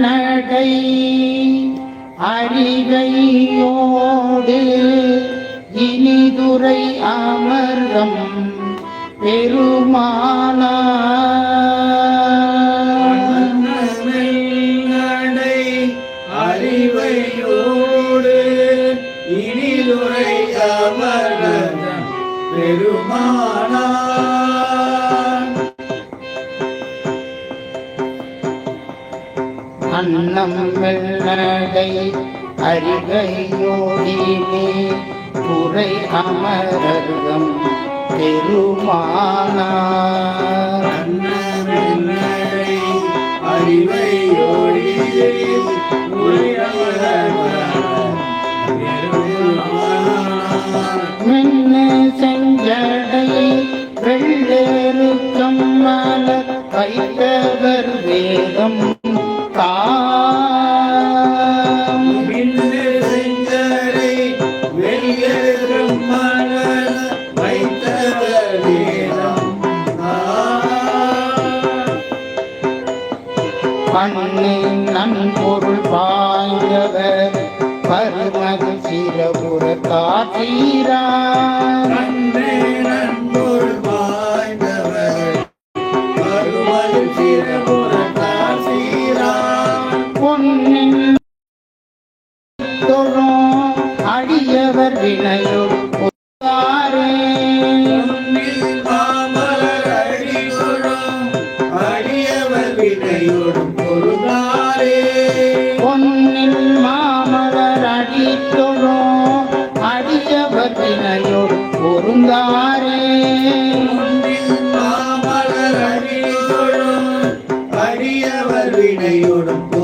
நடை அறிகையோடு இனிதுரை அமர்தம் பெருமானார் பெருமானா. அன்னம் வெள்ளடை அறிகையோடினே துறை அமரர்தம் பெருமானார். அன்னமென்னடை அறிவையோடி பெருமானார். மின்ன செஞ்சடை வெள்ளேறு கம்மல வைத்தவர் வேதம். பண்ணு நன்பொருள் பாய்ந்தவர் பருமது சிறபுற காற்றீரா அடியவர் வினையுள் அடியவர் வினையோடும் பொன்னில் மாமலர் அடித்தொழோ அடியவர் வினையோ பொருந்தாரே மாமலர் அடித்தொழோ அடியவர் வினையோடும்